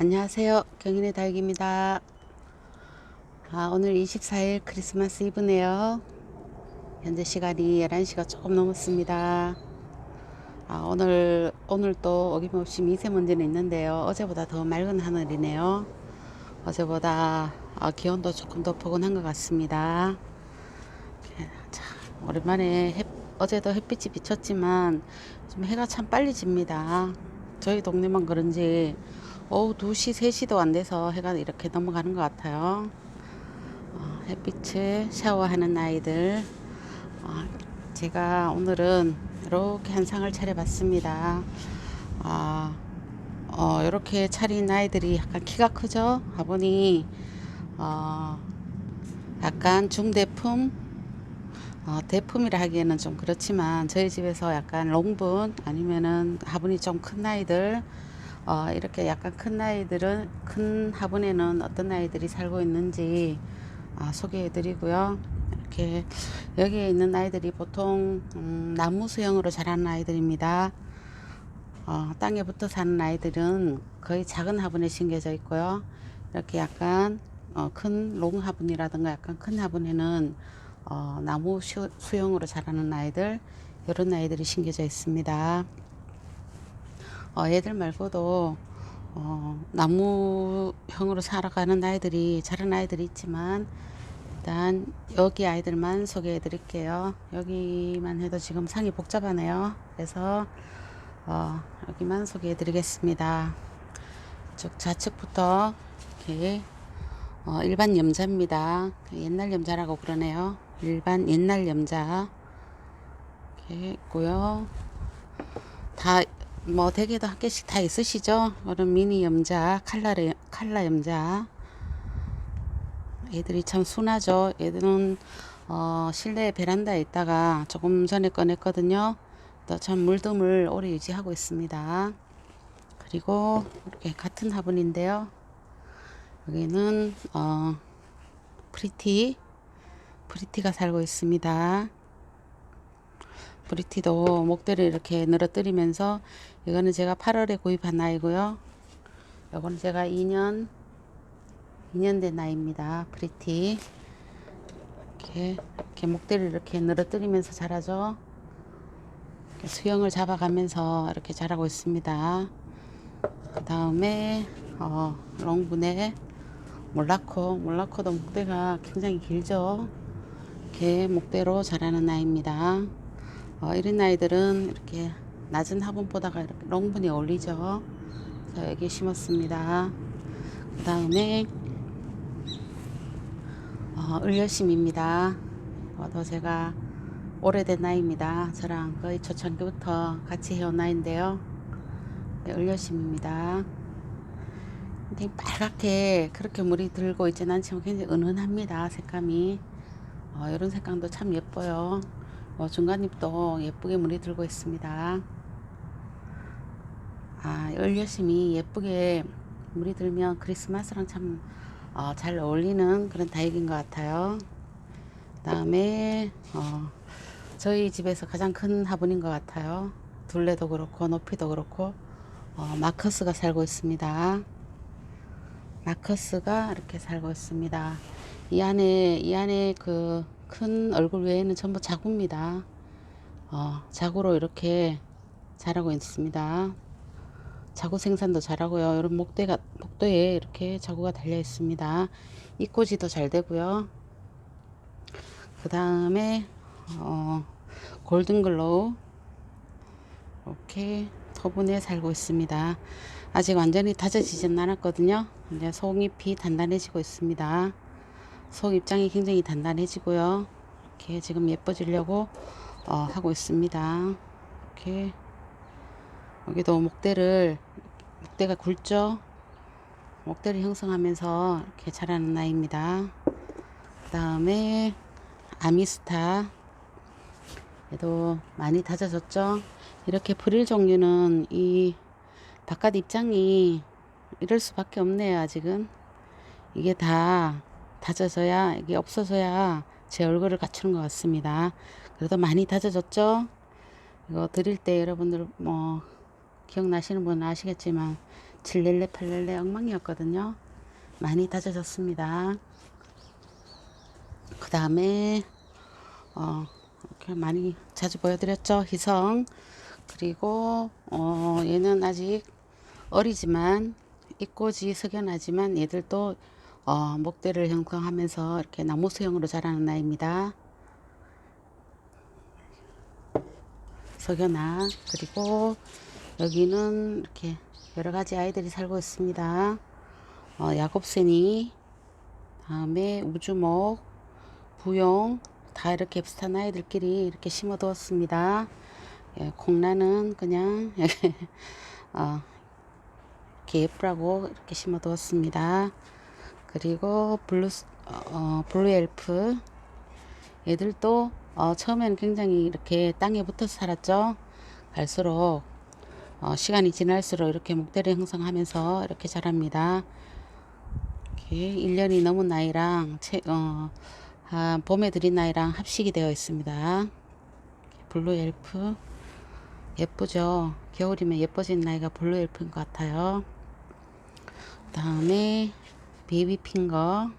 안녕하세요. 경인의 다육입니다. 아, 오늘 24일 크리스마스 이브네요. 현재 시간이 11시가 조금 넘었습니다. 아, 오늘, 오늘 또 어김없이 미세먼지는 있는데요. 어제보다 더 맑은 하늘이네요. 어제보다 아, 기온도 조금 더 포근한 것 같습니다. 자, 오랜만에 햇, 어제도 햇빛이 비쳤지만 좀 해가 참 빨리 집니다. 저희 동네만 그런지 오후 2시, 3시도 안 돼서 해가 이렇게 넘어가는 것 같아요. 어, 햇빛에 샤워하는 아이들. 어, 제가 오늘은 이렇게 한 상을 차려봤습니다. 아, 어, 이렇게 차린 아이들이 약간 키가 크죠? 화분이, 어, 약간 중대품, 어, 대품이라 하기에는 좀 그렇지만 저희 집에서 약간 롱분 아니면은 화분이 좀 큰 아이들 어, 이렇게 약간 큰 아이들은 큰 화분에는 어떤 아이들이 살고 있는지 어, 소개해 드리고요. 이렇게 여기에 있는 아이들이 보통 음, 나무 수영으로 자라는 아이들입니다. 어, 땅에 붙어 사는 아이들은 거의 작은 화분에 심겨져 있고요. 이렇게 약간 어, 큰 롱 화분이라든가 약간 큰 화분에는 어, 나무 수- 수영으로 자라는 아이들 이런 아이들이 심겨져 있습니다. 어, 얘들 말고도 어, 나무형으로 살아가는 아이들이 자란 아이들이 있지만 일단 여기 아이들만 소개해 드릴게요. 여기만 해도 지금 상이 복잡하네요. 그래서 어, 여기만 소개해 드리겠습니다. 쭉 좌측부터 이렇게 어, 일반 염자입니다. 옛날 염자라고 그러네요. 일반 옛날 염자 이렇게 있고요. 다 뭐 대개도 한 개씩 다 있으시죠? 이런 미니 염자, 칼라 칼라 염자. 애들이 참 순하죠. 얘들은 어, 실내 베란다에 있다가 조금 전에 꺼냈거든요. 또 참 물듬을 오래 유지하고 있습니다. 그리고 이렇게 같은 화분인데요. 여기는 어, 프리티 프리티가 살고 있습니다. 브리티도 목대를 이렇게 늘어뜨리면서 이거는 제가 8월에 구입한 아이고요. 이거는 제가 2년 2년 된 아이입니다. 브리티 이렇게 이렇게 목대를 이렇게 늘어뜨리면서 자라죠. 이렇게 수영을 잡아가면서 이렇게 자라고 있습니다. 그 다음에 어, 롱분의 몰라코 몰라코도 목대가 굉장히 길죠. 이렇게 목대로 자라는 아이입니다. 어, 이런 아이들은 이렇게 낮은 화분보다가 이렇게 롱분이 어울리죠. 그래서 여기 심었습니다. 그 다음에 어, 을려심입니다. 이것도 제가 오래된 나이입니다. 저랑 거의 초창기부터 같이 해온 나이인데요. 네, 을려심입니다. 근데 빨갛게 그렇게 물이 들고 있지는 않지만 굉장히 은은합니다. 색감이. 어, 이런 색감도 참 예뻐요. 어, 중간잎도 예쁘게 물이 들고 있습니다. 아, 을려심이 예쁘게 물이 들면 크리스마스랑 참 어, 잘 어울리는 그런 다육인 것 같아요. 그 다음에 어, 저희 집에서 가장 큰 화분인 것 같아요. 둘레도 그렇고 높이도 그렇고 어, 마커스가 살고 있습니다. 마커스가 이렇게 살고 있습니다. 이 안에 이 안에 그 큰 얼굴 외에는 전부 자구입니다. 어, 자구로 이렇게 자라고 있습니다. 자구 생산도 잘하고요. 이런 목대가 목대에 이렇게 자구가 달려 있습니다. 입꼬지도 잘 되고요. 그 다음에 어, 골든글로우 이렇게 토분에 살고 있습니다. 아직 완전히 다져지진 않았거든요. 이제 속잎이 단단해지고 있습니다. 속 입장이 굉장히 단단해지고요. 이렇게 지금 예뻐지려고 어, 하고 있습니다. 이렇게 여기도 목대를 목대가 굵죠. 목대를 형성하면서 이렇게 자라는 나이입니다. 그 다음에 아미스타 얘도 많이 다져졌죠. 이렇게 프릴 종류는 이 바깥 입장이 이럴 수밖에 없네요. 아직은 이게 다 다져져야 이게 없어져야 제 얼굴을 갖추는 것 같습니다. 그래도 많이 다져졌죠. 이거 드릴 때 여러분들 뭐 기억나시는 분은 아시겠지만 7렐레 8렐레 엉망이었거든요. 많이 다져졌습니다. 그 다음에 어, 이렇게 많이 자주 보여드렸죠. 희성 그리고 어, 얘는 아직 어리지만 입꼬지 석연하지만 얘들도 어, 목대를 형성하면서 이렇게 나무 수형으로 자라는 나입니다. 석연아 그리고 여기는 이렇게 여러 가지 아이들이 살고 있습니다. 어, 야곱새니 다음에 우주목 부용 다 이렇게 비슷한 아이들끼리 이렇게 심어 두었습니다. 예, 콩나는 그냥 어, 이렇게 예쁘라고 이렇게 심어 두었습니다. 그리고 블루 어, 블루 엘프 얘들도 어, 처음에는 굉장히 이렇게 땅에 붙어서 살았죠. 갈수록 어, 시간이 지날수록 이렇게 목대를 형성하면서 이렇게 자랍니다. 이렇게 1년이 넘은 나이랑 채, 어, 한 봄에 들인 나이랑 합식이 되어 있습니다. 블루 엘프 예쁘죠? 겨울이면 예뻐진 나이가 블루 엘프인 것 같아요. 다음에 베이비 핑거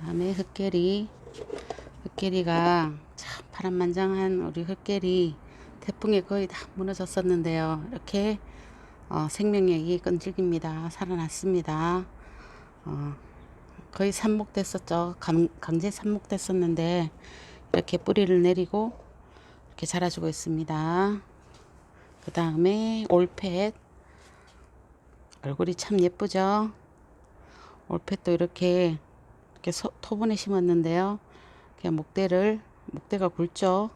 다음에 흑계리 흑계리가 참 파란만장한 우리 흑계리 태풍에 거의 다 무너졌었는데요. 이렇게 어, 생명력이 끈질깁니다. 살아났습니다. 어, 거의 삽목됐었죠. 강, 강제 삽목됐었는데 이렇게 뿌리를 내리고 이렇게 자라주고 있습니다. 그 다음에 올펫 얼굴이 참 예쁘죠. 올펫도 이렇게 이렇게 소, 토분에 심었는데요. 그냥 목대를 목대가 굵죠.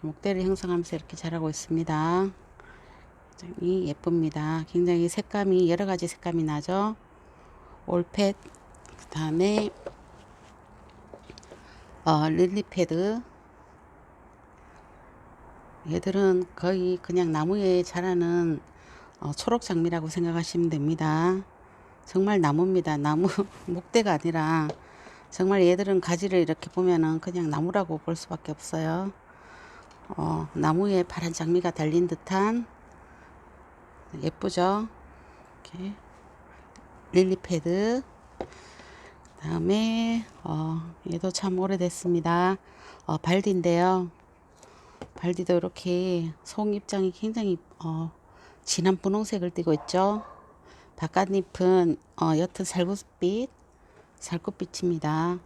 목대를 형성하면서 이렇게 자라고 있습니다. 굉장히 예쁩니다. 굉장히 색감이 여러 가지 색감이 나죠. 올펫 그 다음에 어, 릴리패드 얘들은 거의 그냥 나무에 자라는 어, 초록 장미라고 생각하시면 됩니다. 정말 나무입니다. 나무 목대가 아니라 정말 얘들은 가지를 이렇게 보면은 그냥 나무라고 볼 수밖에 없어요. 어, 나무에 파란 장미가 달린 듯한 예쁘죠? 이렇게 릴리 패드 다음에 어, 얘도 참 오래됐습니다. 어, 발디인데요. 발디도 이렇게 송 입장이 굉장히 어, 진한 분홍색을 띠고 있죠. 바깥잎은 어, 옅은 살구빛, 살구빛입니다.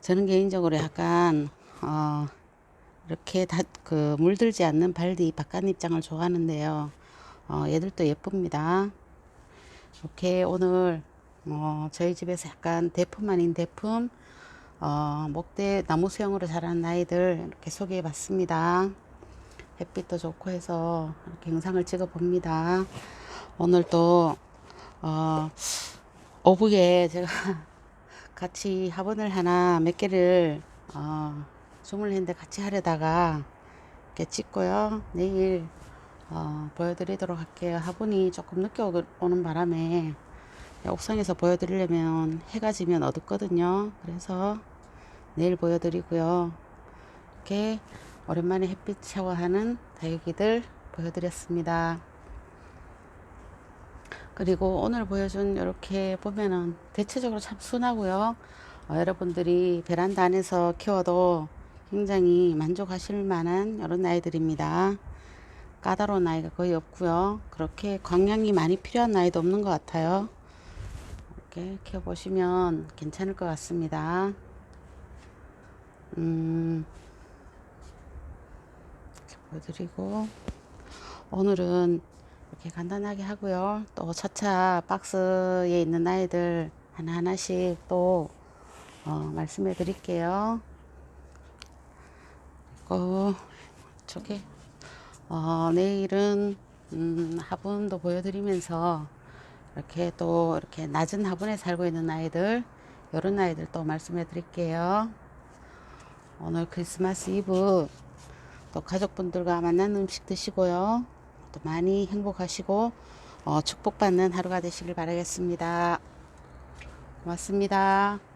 저는 개인적으로 약간 어, 이렇게 다 그 물들지 않는 발디 바깥잎장을 좋아하는데요. 어, 얘들도 예쁩니다. 이렇게 오늘 어, 저희 집에서 약간 대품 아닌 대품 어, 목대 나무 수영으로 자란 아이들 이렇게 소개해 봤습니다. 햇빛도 좋고 해서 이렇게 영상을 찍어 봅니다. 오늘 또 어, 오후에 제가 같이 화분을 하나 몇 개를 어, 주문했는데 같이 하려다가 이렇게 찍고요. 내일 어, 보여드리도록 할게요. 화분이 조금 늦게 오- 오는 바람에 옥상에서 보여드리려면 해가 지면 어둡거든요. 그래서 내일 보여드리고요. 이렇게 오랜만에 햇빛 샤워하는 다육이들 보여드렸습니다. 그리고 오늘 보여준 이렇게 보면은 대체적으로 참 순하고요. 어, 여러분들이 베란다 안에서 키워도 굉장히 만족하실 만한 이런 아이들입니다. 까다로운 아이가 거의 없고요. 그렇게 광량이 많이 필요한 아이도 없는 것 같아요. 이렇게 키워보시면 괜찮을 것 같습니다. 음, 이렇게 보여드리고 오늘은 이렇게 간단하게 하고요. 또 차차 박스에 있는 아이들 하나하나씩 또 어, 말씀해 드릴게요. 그리고 저기 어, 내일은 음, 화분도 보여드리면서 이렇게 또 이렇게 낮은 화분에 살고 있는 아이들 이런 아이들 또 말씀해 드릴게요. 오늘 크리스마스 이브 또 가족분들과 만나는 음식 드시고요. 또 많이 행복하시고 어, 축복받는 하루가 되시길 바라겠습니다. 고맙습니다.